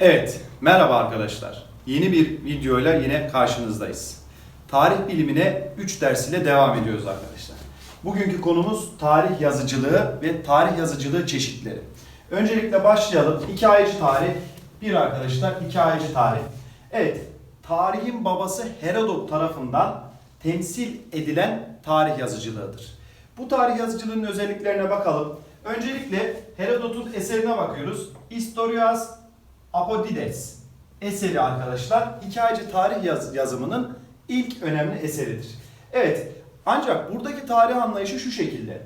Evet, merhaba arkadaşlar. Yeni bir videoyla yine karşınızdayız. Tarih bilimine 3 ders ile devam ediyoruz arkadaşlar. Bugünkü konumuz tarih yazıcılığı ve tarih yazıcılığı çeşitleri. Öncelikle başlayalım. Hikayeci tarih. Bir arkadaşlar hikayeci tarih. Evet, tarihin babası Herodot tarafından temsil edilen tarih yazıcılığıdır. Bu tarih yazıcılığının özelliklerine bakalım. Öncelikle Herodot'un eserine bakıyoruz. Historias Apodides eseri arkadaşlar hikayeci tarih yaz- yazımının ilk önemli eseridir. Evet ancak buradaki tarih anlayışı şu şekilde.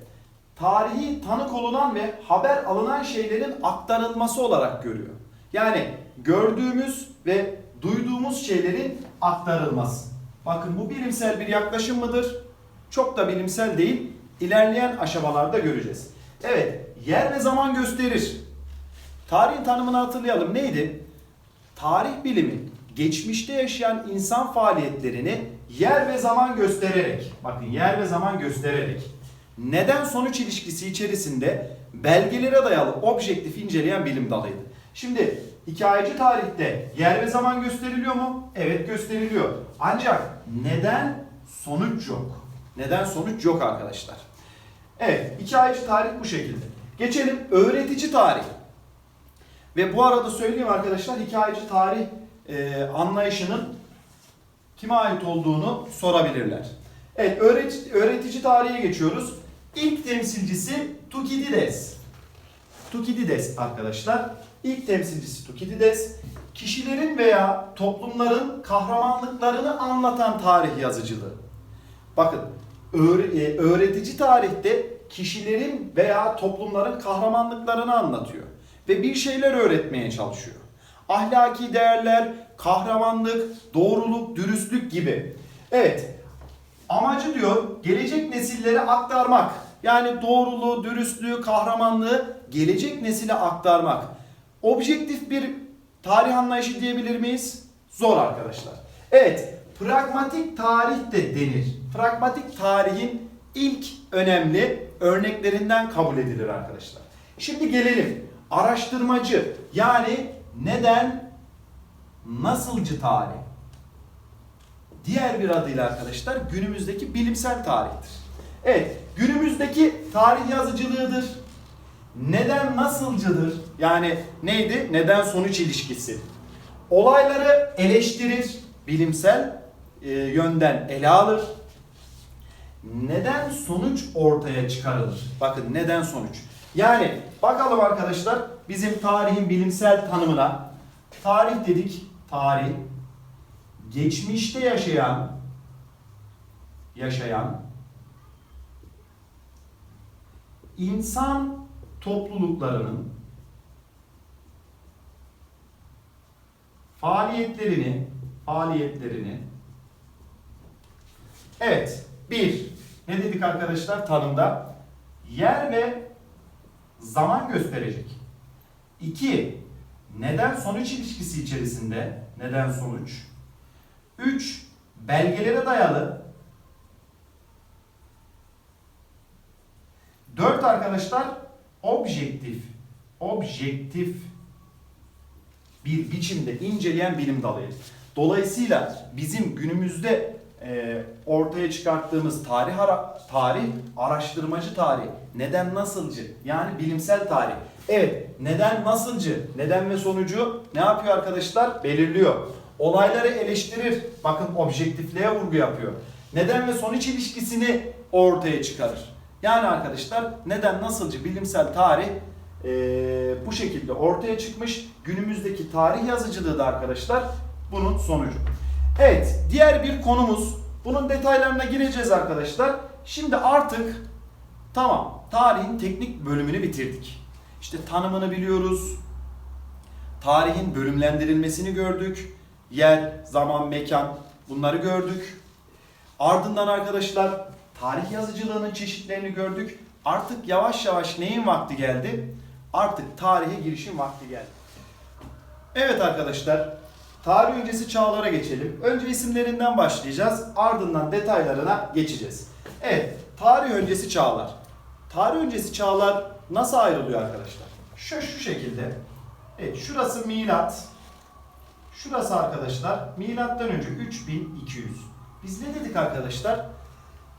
Tarihi tanık olunan ve haber alınan şeylerin aktarılması olarak görüyor. Yani gördüğümüz ve duyduğumuz şeylerin aktarılması. Bakın bu bilimsel bir yaklaşım mıdır? Çok da bilimsel değil. İlerleyen aşamalarda göreceğiz. Evet, yer ve zaman gösterir. Tarihin tanımını hatırlayalım. Neydi? Tarih bilimi geçmişte yaşayan insan faaliyetlerini yer ve zaman göstererek, bakın yer ve zaman göstererek neden sonuç ilişkisi içerisinde belgelere dayalı objektif inceleyen bilim dalıydı. Şimdi hikayeci tarihte yer ve zaman gösteriliyor mu? Evet gösteriliyor. Ancak neden sonuç yok? Neden sonuç yok arkadaşlar? Evet, hikayeci tarih bu şekilde. Geçelim öğretici tarih. Ve bu arada söyleyeyim arkadaşlar hikayeci tarih e, anlayışının kime ait olduğunu sorabilirler. Evet öğretici, öğretici tarihe geçiyoruz. İlk temsilcisi Tukidides. Tukidides arkadaşlar. İlk temsilcisi Tukidides. Kişilerin veya toplumların kahramanlıklarını anlatan tarih yazıcılığı. Bakın e, öğretici tarihte kişilerin veya toplumların kahramanlıklarını anlatıyor ve bir şeyler öğretmeye çalışıyor. Ahlaki değerler, kahramanlık, doğruluk, dürüstlük gibi. Evet, amacı diyor gelecek nesillere aktarmak. Yani doğruluğu, dürüstlüğü, kahramanlığı gelecek nesile aktarmak. Objektif bir tarih anlayışı diyebilir miyiz? Zor arkadaşlar. Evet, pragmatik tarih de denir. Pragmatik tarihin ilk önemli örneklerinden kabul edilir arkadaşlar. Şimdi gelelim araştırmacı yani neden nasılcı tarih. Diğer bir adıyla arkadaşlar günümüzdeki bilimsel tarihtir. Evet, günümüzdeki tarih yazıcılığıdır. Neden nasılcıdır? Yani neydi? Neden sonuç ilişkisi. Olayları eleştirir, bilimsel e, yönden ele alır. Neden sonuç ortaya çıkarılır? Bakın neden sonuç. Yani bakalım arkadaşlar bizim tarihin bilimsel tanımına. Tarih dedik, tarih geçmişte yaşayan yaşayan insan topluluklarının faaliyetlerini faaliyetlerini evet bir ne dedik arkadaşlar tanımda yer ve zaman gösterecek. İki neden sonuç ilişkisi içerisinde neden sonuç. Üç belgelere dayalı. Dört arkadaşlar objektif objektif bir biçimde inceleyen bilim dalıyız. Dolayısıyla bizim günümüzde e, ortaya çıkarttığımız tarih ara, tarih araştırmacı tarih, neden nasılcı yani bilimsel tarih. Evet, neden nasılcı, neden ve sonucu ne yapıyor arkadaşlar? Belirliyor. Olayları eleştirir. Bakın objektifliğe vurgu yapıyor. Neden ve sonuç ilişkisini ortaya çıkarır. Yani arkadaşlar neden nasılcı bilimsel tarih e, bu şekilde ortaya çıkmış. Günümüzdeki tarih yazıcılığı da arkadaşlar bunun sonucu. Evet diğer bir konumuz. Bunun detaylarına gireceğiz arkadaşlar. Şimdi artık tamam tarihin teknik bölümünü bitirdik. İşte tanımını biliyoruz. Tarihin bölümlendirilmesini gördük. Yer, zaman, mekan bunları gördük. Ardından arkadaşlar tarih yazıcılığının çeşitlerini gördük. Artık yavaş yavaş neyin vakti geldi? Artık tarihe girişin vakti geldi. Evet arkadaşlar, tarih öncesi çağlara geçelim. Önce isimlerinden başlayacağız, ardından detaylarına geçeceğiz. Evet, tarih öncesi çağlar. Tarih öncesi çağlar nasıl ayrılıyor arkadaşlar? Şu şu şekilde. Evet, şurası milat, Şurası arkadaşlar milattan önce 3200. Biz ne dedik arkadaşlar?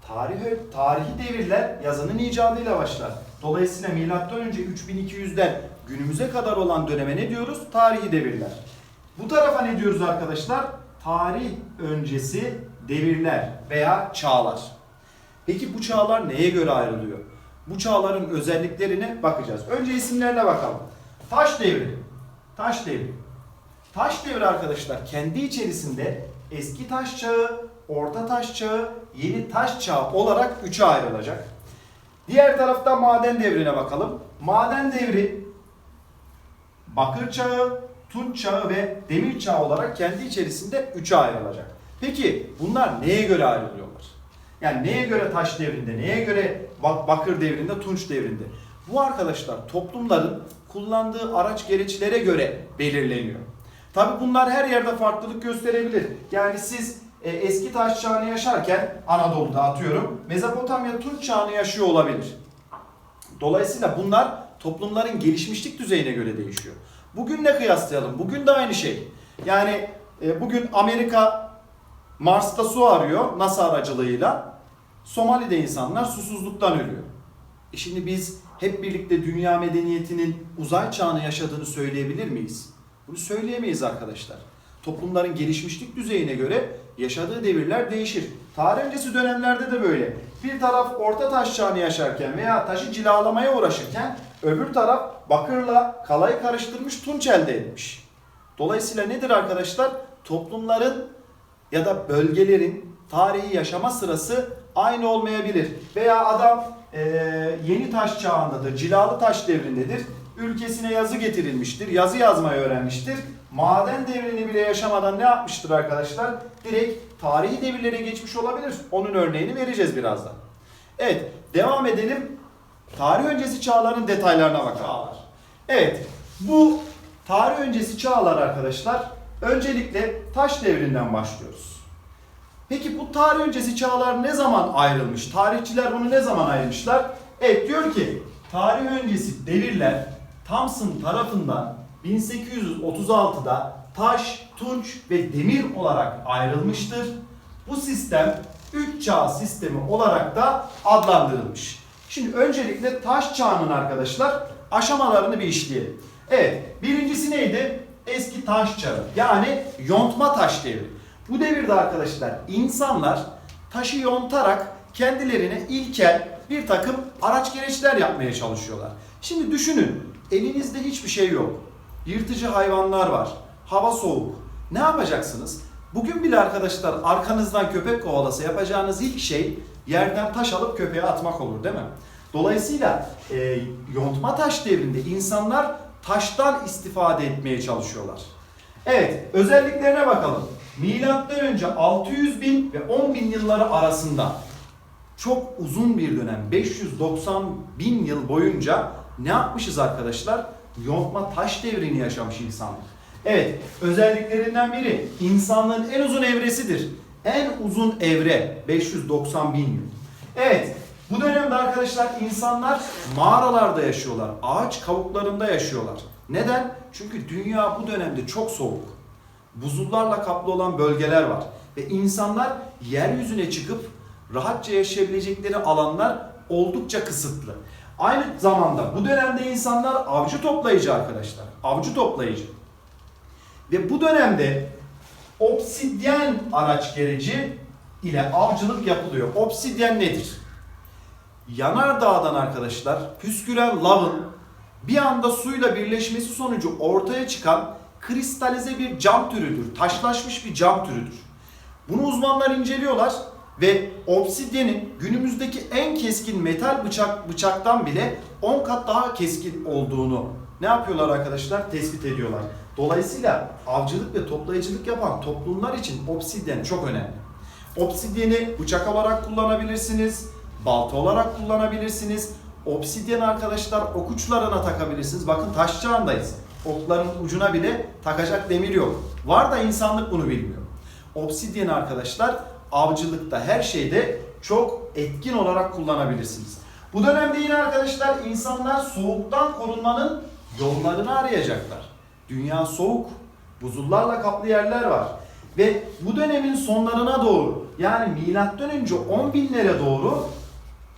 Tarih, tarihi devirler yazının icadıyla başlar. Dolayısıyla milattan önce 3200'den günümüze kadar olan döneme ne diyoruz? Tarihi devirler. Bu tarafa ne diyoruz arkadaşlar? Tarih öncesi devirler veya çağlar. Peki bu çağlar neye göre ayrılıyor? Bu çağların özelliklerine bakacağız. Önce isimlerine bakalım. Taş devri. Taş devri. Taş devri arkadaşlar kendi içerisinde eski taş çağı, orta taş çağı, yeni taş çağı olarak üçe ayrılacak. Diğer tarafta maden devrine bakalım. Maden devri bakır çağı, tunç çağı ve demir çağı olarak kendi içerisinde üçe ayrılacak. Peki bunlar neye göre ayrılıyorlar? Yani neye göre taş devrinde, neye göre bak- bakır devrinde, tunç devrinde? Bu arkadaşlar toplumların kullandığı araç gereçlere göre belirleniyor. Tabi bunlar her yerde farklılık gösterebilir. Yani siz e, eski taş çağını yaşarken Anadolu'da atıyorum Mezopotamya tunç çağını yaşıyor olabilir. Dolayısıyla bunlar toplumların gelişmişlik düzeyine göre değişiyor. Bugünle kıyaslayalım. Bugün de aynı şey. Yani e, bugün Amerika Mars'ta su arıyor NASA aracılığıyla. Somali'de insanlar susuzluktan ölüyor. E şimdi biz hep birlikte dünya medeniyetinin uzay çağını yaşadığını söyleyebilir miyiz? Bunu söyleyemeyiz arkadaşlar. Toplumların gelişmişlik düzeyine göre yaşadığı devirler değişir. Tarih öncesi dönemlerde de böyle. Bir taraf orta taş çağını yaşarken veya taşı cilalamaya uğraşırken öbür taraf bakırla kalayı karıştırmış tunç elde etmiş. Dolayısıyla nedir arkadaşlar? Toplumların ya da bölgelerin tarihi yaşama sırası aynı olmayabilir. Veya adam eee, yeni taş çağındadır, cilalı taş devrindedir. Ülkesine yazı getirilmiştir, yazı yazmayı öğrenmiştir. Maden devrini bile yaşamadan ne yapmıştır arkadaşlar? Direkt tarihi devirlere geçmiş olabilir. Onun örneğini vereceğiz birazdan. Evet, devam edelim. Tarih öncesi çağların detaylarına bakalım. Evet, bu tarih öncesi çağlar arkadaşlar öncelikle taş devrinden başlıyoruz. Peki bu tarih öncesi çağlar ne zaman ayrılmış? Tarihçiler bunu ne zaman ayırmışlar? Evet diyor ki tarih öncesi devirler Thomson tarafından 1836'da taş, tunç ve demir olarak ayrılmıştır. Bu sistem 3 çağ sistemi olarak da adlandırılmış. Şimdi öncelikle taş çağının arkadaşlar aşamalarını bir işleyelim. Evet, birincisi neydi? Eski taş çağı. Yani yontma taş devri. Bu devirde arkadaşlar insanlar taşı yontarak kendilerine ilkel bir takım araç gereçler yapmaya çalışıyorlar. Şimdi düşünün, elinizde hiçbir şey yok. Yırtıcı hayvanlar var. Hava soğuk. Ne yapacaksınız? Bugün bile arkadaşlar arkanızdan köpek kovalasa yapacağınız ilk şey yerden taş alıp köpeğe atmak olur değil mi? Dolayısıyla e, yontma taş devrinde insanlar taştan istifade etmeye çalışıyorlar. Evet, özelliklerine bakalım. Milattan önce 600 bin ve 10 bin yılları arasında çok uzun bir dönem 590 bin yıl boyunca ne yapmışız arkadaşlar? Yontma taş devrini yaşamış insanlık. Evet, özelliklerinden biri insanlığın en uzun evresidir. En uzun evre 590 bin yıl. Evet, bu dönemde arkadaşlar insanlar mağaralarda yaşıyorlar. Ağaç kavuklarında yaşıyorlar. Neden? Çünkü dünya bu dönemde çok soğuk. Buzullarla kaplı olan bölgeler var. Ve insanlar yeryüzüne çıkıp rahatça yaşayabilecekleri alanlar oldukça kısıtlı. Aynı zamanda bu dönemde insanlar avcı toplayıcı arkadaşlar. Avcı toplayıcı. Ve bu dönemde obsidyen araç gereci ile avcılık yapılıyor. Obsidyen nedir? Yanardağ'dan arkadaşlar püsküren lavın bir anda suyla birleşmesi sonucu ortaya çıkan kristalize bir cam türüdür. Taşlaşmış bir cam türüdür. Bunu uzmanlar inceliyorlar ve obsidyenin günümüzdeki en keskin metal bıçak bıçaktan bile 10 kat daha keskin olduğunu ne yapıyorlar arkadaşlar? Tespit ediyorlar. Dolayısıyla avcılık ve toplayıcılık yapan toplumlar için obsidyen çok önemli. Obsidyeni bıçak olarak kullanabilirsiniz, balta olarak kullanabilirsiniz. Obsidyen arkadaşlar ok uçlarına takabilirsiniz. Bakın taş çağındayız. Okların ucuna bile takacak demir yok. Var da insanlık bunu bilmiyor. Obsidyen arkadaşlar avcılıkta her şeyde çok etkin olarak kullanabilirsiniz. Bu dönemde yine arkadaşlar insanlar soğuktan korunmanın yollarını arayacaklar. Dünya soğuk. Buzullarla kaplı yerler var. Ve bu dönemin sonlarına doğru yani milattan önce 10 binlere doğru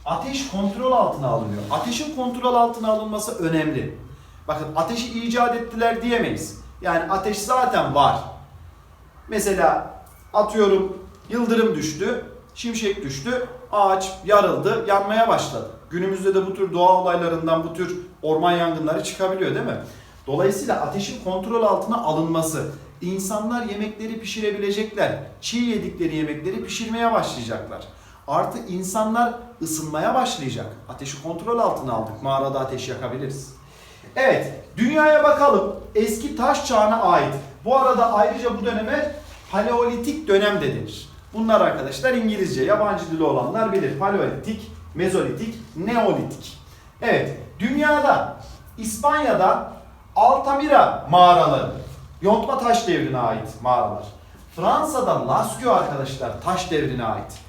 ateş kontrol altına alınıyor. Ateşin kontrol altına alınması önemli. Bakın ateşi icat ettiler diyemeyiz. Yani ateş zaten var. Mesela atıyorum yıldırım düştü, şimşek düştü, ağaç yarıldı, yanmaya başladı. Günümüzde de bu tür doğa olaylarından bu tür orman yangınları çıkabiliyor değil mi? Dolayısıyla ateşin kontrol altına alınması, insanlar yemekleri pişirebilecekler, çiğ yedikleri yemekleri pişirmeye başlayacaklar. Artık insanlar ısınmaya başlayacak. Ateşi kontrol altına aldık. Mağarada ateş yakabiliriz. Evet, dünyaya bakalım. Eski taş çağına ait. Bu arada ayrıca bu döneme paleolitik dönem de denir. Bunlar arkadaşlar İngilizce, yabancı dili olanlar bilir. Paleolitik, mezolitik, neolitik. Evet, dünyada İspanya'da Altamira mağaraları, yontma taş devrine ait mağaralar. Fransa'da Lascaux arkadaşlar taş devrine ait.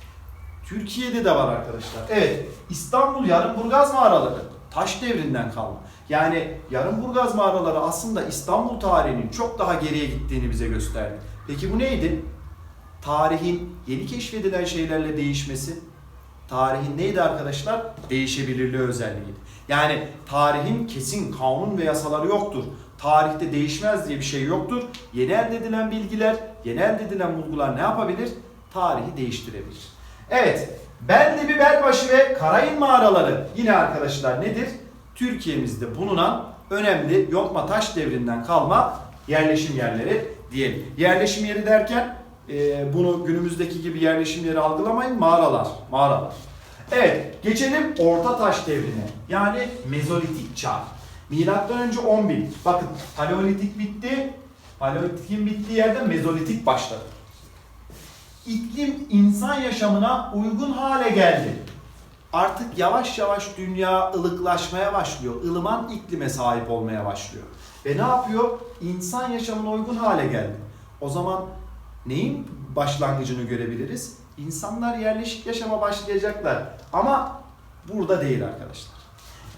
Türkiye'de de var arkadaşlar. Evet, İstanbul Yarımburgaz mağaraları taş devrinden kalma. Yani Yarımburgaz mağaraları aslında İstanbul tarihinin çok daha geriye gittiğini bize gösterdi. Peki bu neydi? Tarihin yeni keşfedilen şeylerle değişmesi. Tarihin neydi arkadaşlar? Değişebilirliği özelliğiydi. Yani tarihin kesin kanun ve yasaları yoktur. Tarihte değişmez diye bir şey yoktur. Yeni elde edilen bilgiler, yeni elde edilen bulgular ne yapabilir? Tarihi değiştirebilir. Evet, Beldebi, Belbaşı ve Karayın mağaraları yine arkadaşlar nedir? Türkiye'mizde bulunan önemli yontma taş devrinden kalma yerleşim yerleri diyelim. Yerleşim yeri derken e, bunu günümüzdeki gibi yerleşim yeri algılamayın. Mağaralar, mağaralar. Evet, geçelim Orta Taş devrine. Yani Mezolitik çağ. Milattan önce 10.000. Bakın Paleolitik bitti. Paleolitik'in bittiği yerde Mezolitik başladı. İklim insan yaşamına uygun hale geldi. Artık yavaş yavaş dünya ılıklaşmaya başlıyor. ılıman iklime sahip olmaya başlıyor. Ve ne yapıyor? İnsan yaşamına uygun hale geldi. O zaman neyin başlangıcını görebiliriz? İnsanlar yerleşik yaşama başlayacaklar. Ama burada değil arkadaşlar.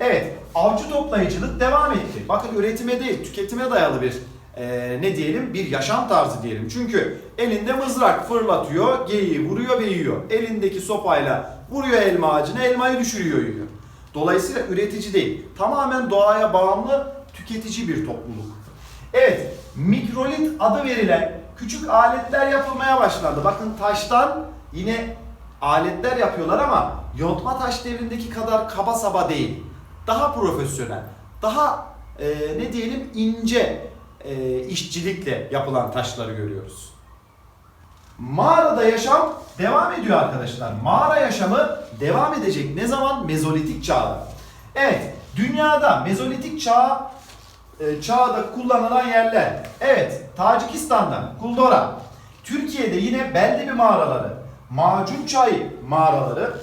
Evet, avcı toplayıcılık devam etti. Bakın üretime değil, tüketime dayalı bir e, ne diyelim bir yaşam tarzı diyelim. Çünkü elinde mızrak fırlatıyor, geyiği vuruyor ve yiyor. Elindeki sopayla vuruyor elma ağacına, elmayı düşürüyor yiyor. Dolayısıyla üretici değil, tamamen doğaya bağımlı tüketici bir topluluk. Evet, mikrolit adı verilen küçük aletler yapılmaya başlandı. Bakın taştan yine aletler yapıyorlar ama yontma taş devrindeki kadar kaba saba değil. Daha profesyonel, daha e, ne diyelim ince e, işçilikle yapılan taşları görüyoruz. Mağarada yaşam devam ediyor arkadaşlar. Mağara yaşamı devam edecek. Ne zaman? Mezolitik çağda. Evet, dünyada Mezolitik çağ e, çağda kullanılan yerler. Evet, Tacikistan'da Kuldora. Türkiye'de yine Beldebi mağaraları, Macun Çayı mağaraları,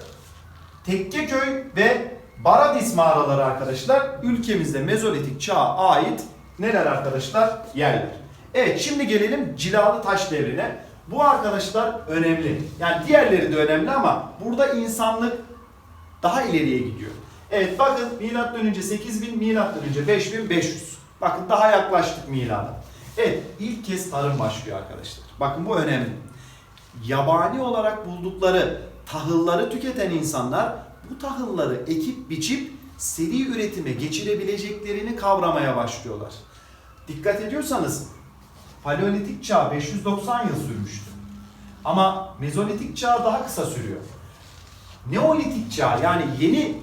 Tekkeköy ve Baradis mağaraları arkadaşlar ülkemizde Mezolitik çağa ait neler arkadaşlar? Yerler. Evet şimdi gelelim cilalı taş devrine. Bu arkadaşlar önemli. Yani diğerleri de önemli ama burada insanlık daha ileriye gidiyor. Evet bakın milattan önce 8000, milattan önce 5500. Bakın daha yaklaştık milada. Evet ilk kez tarım başlıyor arkadaşlar. Bakın bu önemli. Yabani olarak buldukları tahılları tüketen insanlar bu tahılları ekip biçip seri üretime geçirebileceklerini kavramaya başlıyorlar. Dikkat ediyorsanız Paleolitik çağ 590 yıl sürmüştü. Ama Mezolitik çağ daha kısa sürüyor. Neolitik çağ yani yeni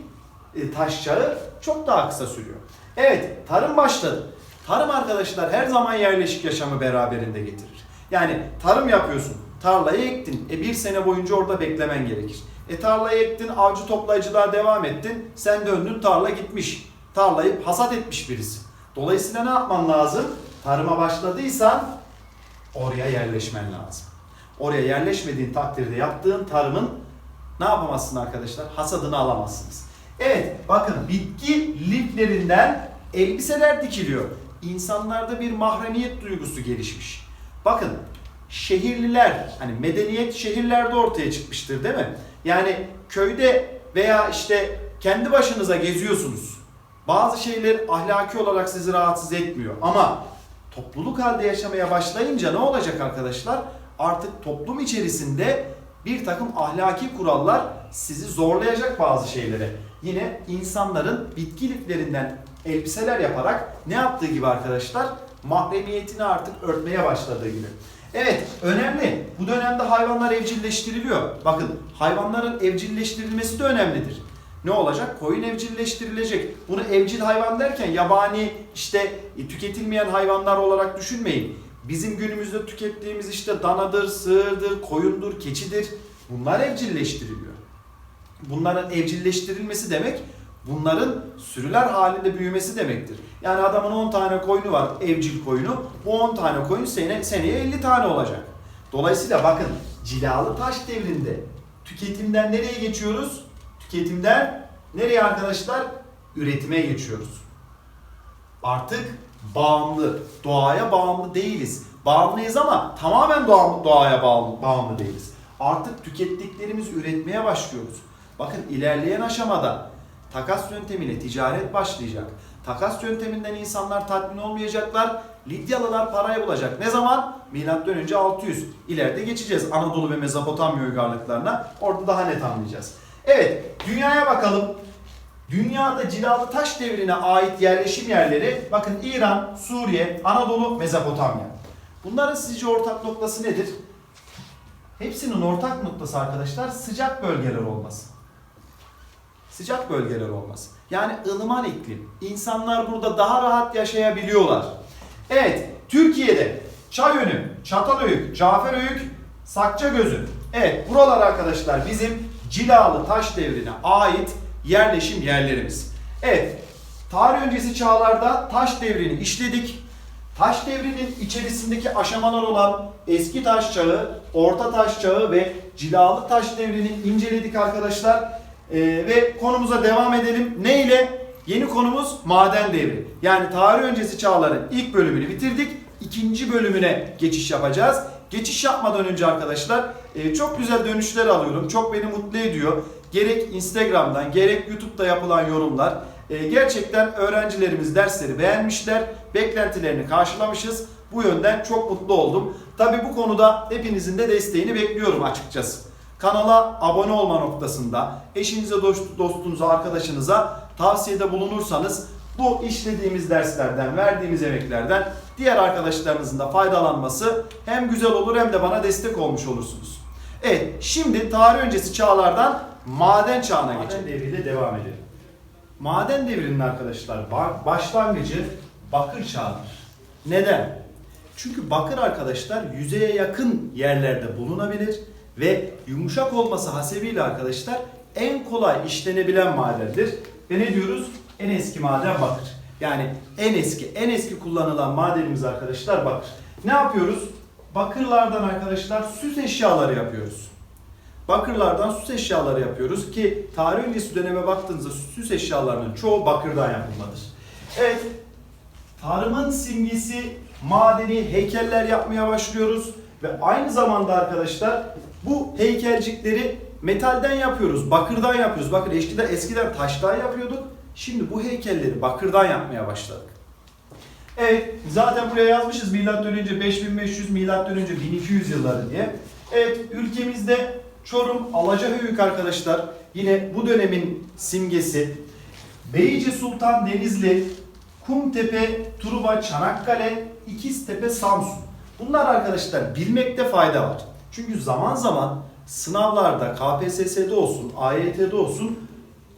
e, taş çağı çok daha kısa sürüyor. Evet, tarım başladı. Tarım arkadaşlar her zaman yerleşik yaşamı beraberinde getirir. Yani tarım yapıyorsun, tarlayı ektin. E bir sene boyunca orada beklemen gerekir. E tarlayı ektin, avcı toplayıcılığa devam ettin. Sen döndün tarla gitmiş. Tarlayı hasat etmiş birisi. Dolayısıyla ne yapman lazım? Tarıma başladıysan oraya yerleşmen lazım. Oraya yerleşmediğin takdirde yaptığın tarımın ne yapamazsın arkadaşlar? Hasadını alamazsınız. Evet bakın bitki liflerinden elbiseler dikiliyor. İnsanlarda bir mahremiyet duygusu gelişmiş. Bakın şehirliler hani medeniyet şehirlerde ortaya çıkmıştır değil mi? Yani köyde veya işte kendi başınıza geziyorsunuz. Bazı şeyler ahlaki olarak sizi rahatsız etmiyor ama topluluk halde yaşamaya başlayınca ne olacak arkadaşlar? Artık toplum içerisinde bir takım ahlaki kurallar sizi zorlayacak bazı şeylere. Yine insanların bitki liflerinden elbiseler yaparak ne yaptığı gibi arkadaşlar mahremiyetini artık örtmeye başladığı gibi. Evet önemli. Bu dönemde hayvanlar evcilleştiriliyor. Bakın hayvanların evcilleştirilmesi de önemlidir. Ne olacak? Koyun evcilleştirilecek. Bunu evcil hayvan derken yabani işte e, tüketilmeyen hayvanlar olarak düşünmeyin. Bizim günümüzde tükettiğimiz işte danadır, sığırdır, koyundur, keçidir. Bunlar evcilleştiriliyor. Bunların evcilleştirilmesi demek bunların sürüler halinde büyümesi demektir. Yani adamın 10 tane koyunu var, evcil koyunu. Bu 10 tane koyun sene, seneye 50 tane olacak. Dolayısıyla bakın cilalı taş devrinde tüketimden nereye geçiyoruz? Tüketimden nereye arkadaşlar? Üretime geçiyoruz. Artık bağımlı, doğaya bağımlı değiliz. Bağımlıyız ama tamamen doğa, doğaya bağımlı, bağımlı değiliz. Artık tükettiklerimizi üretmeye başlıyoruz. Bakın ilerleyen aşamada takas yöntemiyle ticaret başlayacak. Takas yönteminden insanlar tatmin olmayacaklar. Lidyalılar parayı bulacak. Ne zaman? Milattan önce 600. İleride geçeceğiz Anadolu ve Mezopotamya uygarlıklarına. Orada daha net anlayacağız. Evet, dünyaya bakalım. Dünyada cilalı taş devrine ait yerleşim yerleri bakın İran, Suriye, Anadolu, Mezopotamya. Bunların sizce ortak noktası nedir? Hepsinin ortak noktası arkadaşlar sıcak bölgeler olması. Sıcak bölgeler olması. Yani ılıman iklim. İnsanlar burada daha rahat yaşayabiliyorlar. Evet, Türkiye'de Çayönü, Çatalhöyük, Caferhöyük, Sakçagözü. Evet, buralar arkadaşlar bizim cilalı taş devrine ait yerleşim yerlerimiz. Evet, tarih öncesi çağlarda taş devrini işledik. Taş devrinin içerisindeki aşamalar olan eski taş çağı, orta taş çağı ve cilalı taş devrini inceledik arkadaşlar. Ee, ve konumuza devam edelim. Ne ile? Yeni konumuz maden devri. Yani tarih öncesi çağların ilk bölümünü bitirdik. İkinci bölümüne geçiş yapacağız. Geçiş yapmadan önce arkadaşlar e, çok güzel dönüşler alıyorum. Çok beni mutlu ediyor. Gerek Instagram'dan gerek YouTube'da yapılan yorumlar. E, gerçekten öğrencilerimiz dersleri beğenmişler. Beklentilerini karşılamışız. Bu yönden çok mutlu oldum. Tabi bu konuda hepinizin de desteğini bekliyorum açıkçası. Kanala abone olma noktasında eşinize, dost- dostunuza, arkadaşınıza tavsiyede bulunursanız bu işlediğimiz derslerden, verdiğimiz emeklerden diğer arkadaşlarınızın da faydalanması hem güzel olur hem de bana destek olmuş olursunuz. Evet, şimdi tarih öncesi çağlardan maden çağına geçelim. Maden devriyle devam edelim. Maden devrinin arkadaşlar ba- başlangıcı bakır çağıdır. Neden? Çünkü bakır arkadaşlar yüzeye yakın yerlerde bulunabilir ve yumuşak olması hasebiyle arkadaşlar en kolay işlenebilen madendir. Ve ne diyoruz? En eski maden bakır. Yani en eski, en eski kullanılan madenimiz arkadaşlar bakır. Ne yapıyoruz? Bakırlardan arkadaşlar süs eşyaları yapıyoruz. Bakırlardan süs eşyaları yapıyoruz ki tarih öncesi döneme baktığınızda süs eşyalarının çoğu bakırdan yapılmadır. Evet, tarımın simgesi madeni heykeller yapmaya başlıyoruz ve aynı zamanda arkadaşlar bu heykelcikleri metalden yapıyoruz, bakırdan yapıyoruz. Bakın eskiden eskiden taştan yapıyorduk. Şimdi bu heykelleri bakırdan yapmaya başladık. Evet, zaten buraya yazmışız milattan önce 5500 milattan önce 1200 yılları diye. Evet, ülkemizde Çorum, Alacahöyük arkadaşlar yine bu dönemin simgesi. Beyci Sultan Denizli, Kumtepe, Truva, Çanakkale, İkiztepe, Samsun. Bunlar arkadaşlar bilmekte fayda var. Çünkü zaman zaman sınavlarda KPSS'de olsun, AYT'de olsun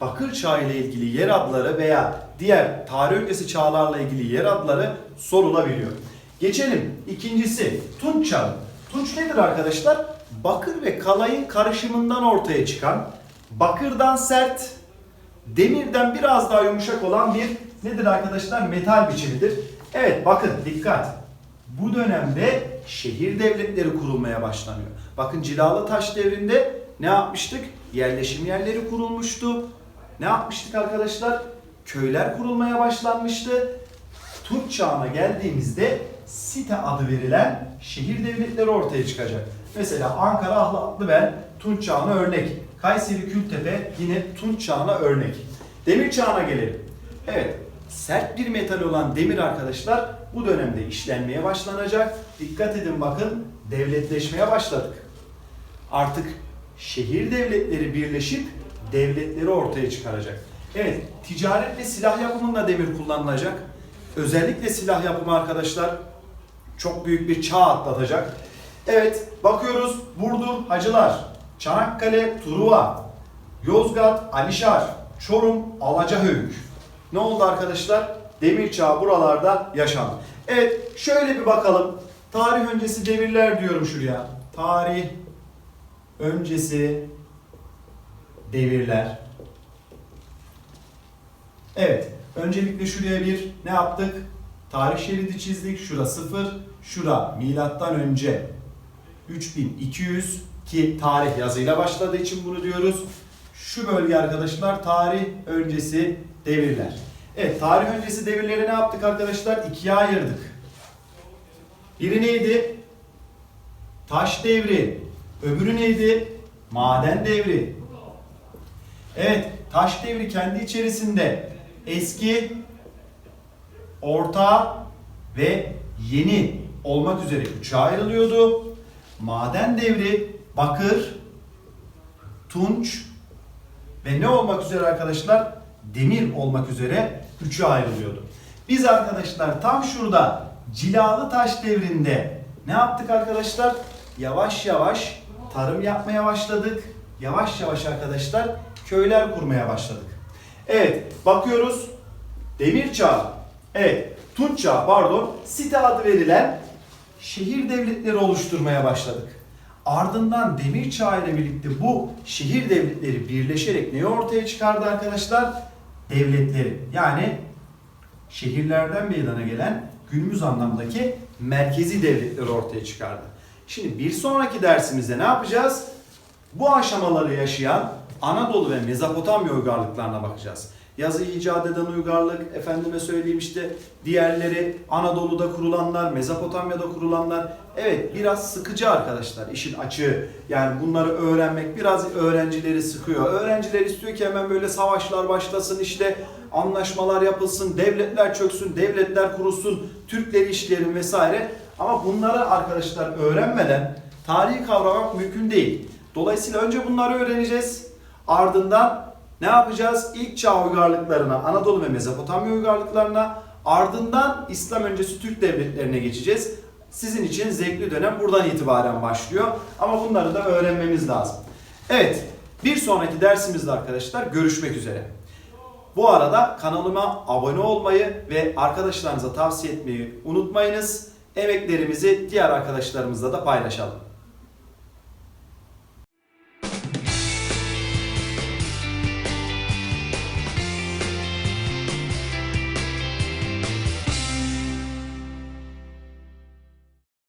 Bakır Çağı ile ilgili yer adları veya diğer tarih öncesi çağlarla ilgili yer adları sorulabiliyor. Geçelim. İkincisi Tunç Çağı. Tunç nedir arkadaşlar? Bakır ve kalayın karışımından ortaya çıkan, bakırdan sert, demirden biraz daha yumuşak olan bir nedir arkadaşlar? Metal biçimidir. Evet bakın dikkat. Bu dönemde şehir devletleri kurulmaya başlanıyor. Bakın Cilalı Taş devrinde ne yapmıştık? Yerleşim yerleri kurulmuştu. Ne yapmıştık arkadaşlar? Köyler kurulmaya başlanmıştı. Tunç çağına geldiğimizde site adı verilen şehir devletleri ortaya çıkacak. Mesela Ankara Ahlatlıbel Tunç çağına örnek. Kayseri Kültepe yine Tunç çağına örnek. Demir çağına gelelim. Evet. Sert bir metal olan demir arkadaşlar bu dönemde işlenmeye başlanacak. Dikkat edin bakın devletleşmeye başladık. Artık şehir devletleri birleşip devletleri ortaya çıkaracak. Evet, ticaret ve silah yapımında demir kullanılacak. Özellikle silah yapımı arkadaşlar çok büyük bir çağ atlatacak. Evet, bakıyoruz Burdur, Hacılar, Çanakkale, Truva, Yozgat, Alişar, Çorum, Alacahöyük. Ne oldu arkadaşlar? Demir çağı buralarda yaşandı. Evet, şöyle bir bakalım. Tarih öncesi devirler diyorum şuraya. Tarih öncesi devirler. Evet. Öncelikle şuraya bir ne yaptık? Tarih şeridi çizdik. Şura 0. Şura milattan önce 3200 ki tarih yazıyla başladığı için bunu diyoruz. Şu bölge arkadaşlar tarih öncesi devirler. Evet tarih öncesi devirleri ne yaptık arkadaşlar? İkiye ayırdık. Biri neydi? Taş devri. Öbürü neydi? Maden devri. Evet, taş devri kendi içerisinde eski, orta ve yeni olmak üzere üçe ayrılıyordu. Maden devri bakır, tunç ve ne olmak üzere arkadaşlar? Demir olmak üzere üçe ayrılıyordu. Biz arkadaşlar tam şurada cilalı taş devrinde ne yaptık arkadaşlar? Yavaş yavaş tarım yapmaya başladık. Yavaş yavaş arkadaşlar köyler kurmaya başladık. Evet bakıyoruz demir çağı. Evet tunç çağı pardon site adı verilen şehir devletleri oluşturmaya başladık. Ardından demir çağı ile birlikte bu şehir devletleri birleşerek neyi ortaya çıkardı arkadaşlar? Devletleri. Yani şehirlerden meydana gelen günümüz anlamdaki merkezi devletleri ortaya çıkardı. Şimdi bir sonraki dersimizde ne yapacağız? Bu aşamaları yaşayan Anadolu ve Mezopotamya uygarlıklarına bakacağız. Yazı icat eden uygarlık, efendime söyleyeyim işte diğerleri Anadolu'da kurulanlar, Mezopotamya'da kurulanlar. Evet biraz sıkıcı arkadaşlar işin açığı. Yani bunları öğrenmek biraz öğrencileri sıkıyor. Öğrenciler istiyor ki hemen böyle savaşlar başlasın işte anlaşmalar yapılsın, devletler çöksün, devletler kurulsun, Türkleri işleyelim vesaire. Ama bunları arkadaşlar öğrenmeden tarihi kavramak mümkün değil. Dolayısıyla önce bunları öğreneceğiz. Ardından ne yapacağız? İlk çağ uygarlıklarına, Anadolu ve Mezopotamya uygarlıklarına, ardından İslam öncesi Türk devletlerine geçeceğiz. Sizin için zevkli dönem buradan itibaren başlıyor. Ama bunları da öğrenmemiz lazım. Evet, bir sonraki dersimizde arkadaşlar görüşmek üzere. Bu arada kanalıma abone olmayı ve arkadaşlarınıza tavsiye etmeyi unutmayınız. Emeklerimizi diğer arkadaşlarımızla da paylaşalım.